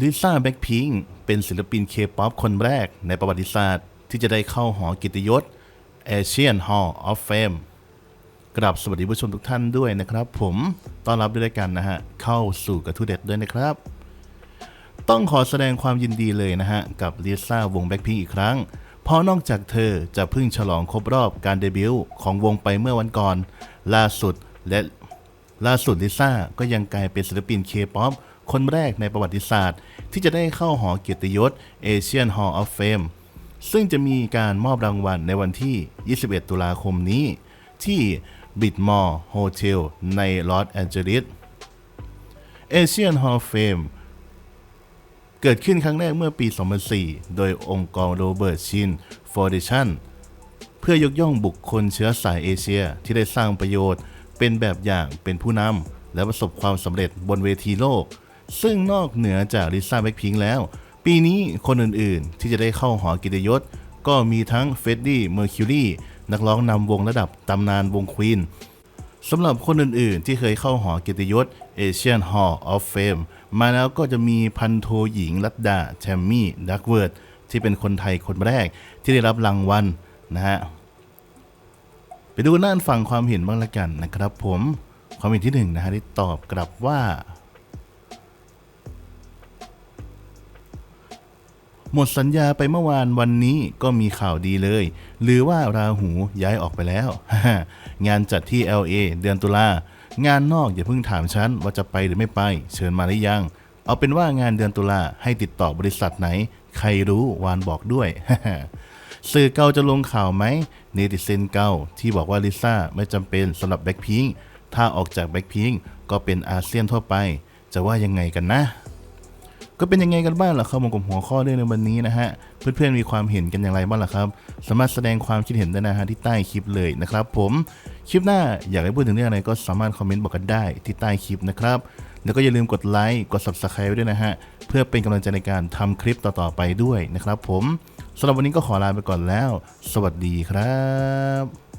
ลิซ่าแบ็คพิงเป็นศิลปินเคป๊อปคนแรกในประวัติศาสตร์ ที่จะได้เข้าหอกิตยศ Asian Hall of Fame กราบสวัสดีผู้ชมทุกท่านด้วยนะครับ ผมต้อนรับด้วยกันนะฮะ เข้าสู่กระทู้เด็ดด้วยนะครับ ต้องขอแสดงความยินดีเลยนะฮะ กับลิซ่าวงแบ็คพิงอีกครั้ง เพราะนอกจากเธอจะเพิ่งฉลองครบรอบการเดบิวต์ของวงไปเมื่อวันก่อน ล่าสุดและล่าสุดลิซ่าก็ยังกลายเป็นศิลปินเคป๊อป คนแรกในประวัติศาสตร์ ที่จะได้เข้าหอเกียรติยศ Asian Hall of Fame ซึ่งจะมีการมอบรางวัลในวันที่ 21 ตุลาคมนี้ ที่บิดมอร์โฮเทลในลอสแอนเจลิส Asian Hall of Fame เกิดขึ้นครั้งแรกเมื่อปี 2004 โดยองค์กรโรเบิร์ตชินฟอร์เดชันเพื่อยกย่องบุคคลเชื้อสายเอเชียที่ได้สร้างประโยชน์ เป็นแบบอย่างเป็นผู้นำและประสบความสำเร็จบนเวทีโลก ซึ่งนอกเหนือจากลิซ่าแบ็คพิงแล้ว ปีนี้คนอื่นๆ ที่จะได้เข้าหอกิตยศ ก็มีทั้งเฟดดี้เมอร์คิวรีนักร้องนำวงระดับตำนานวงควีนสำหรับคนอื่นๆ ที่เคยเข้าหอกียรติยศ Asian Hall of Fame มาแล้วก็จะมีพันโทหญิงรัตดาแชมมี่ดักเวิร์ดที่เป็นคนไทยคนแรกที่ได้รับรางวัลนะฮะไปดูน่านฟังความเห็นบ้างละกันนะครับผมความเห็นที่หนึ่งนะฮะที่ตอบกลับว่า หมดสัญญาไปเมื่อวานวันนี้ก็มีข่าวดีเลย หรือว่าราหูย้ายออกไปแล้ว งานจัดที่ LA เดือนตุลางานนอกอย่าเพิ่งถามฉันว่าจะไปหรือไม่ไป เชิญมาหรือยัง เอาเป็นว่างานเดือนตุลาให้ติดต่อบริษัทไหน ใครรู้วานบอกด้วยสื่อเก่าจะลงข่าวไหมเนติเซนเก่าที่บอกว่าลิซ่าไม่จำเป็นสำหรับแบ็คพิงถ้าออกจากแบ็คพิงก็เป็นอาเซียนทั่วไป จะว่ายังไงกันนะ ก็เป็นยังไงกันบ้างล่ะครับผมกับหัวข้อเรื่องในวันนี้นะฮะ เพื่อนๆมีความเห็นกันอย่างไรบ้างล่ะครับ สามารถแสดงความคิดเห็นได้นะฮะที่ใต้คลิปเลยนะครับผมคลิปหน้าอยากให้พูดถึงเรื่องอะไรก็สามารถคอมเมนต์บอกกันได้ที่ใต้คลิปนะครับแล้วก็อย่าลืมกดไลค์กด subscribe ด้วยนะฮะเพื่อเป็นกำลังใจในการทำคลิปต่อๆไปด้วยนะครับผมสำหรับวันนี้ก็ขอลาไปก่อนแล้ว สวัสดีครับ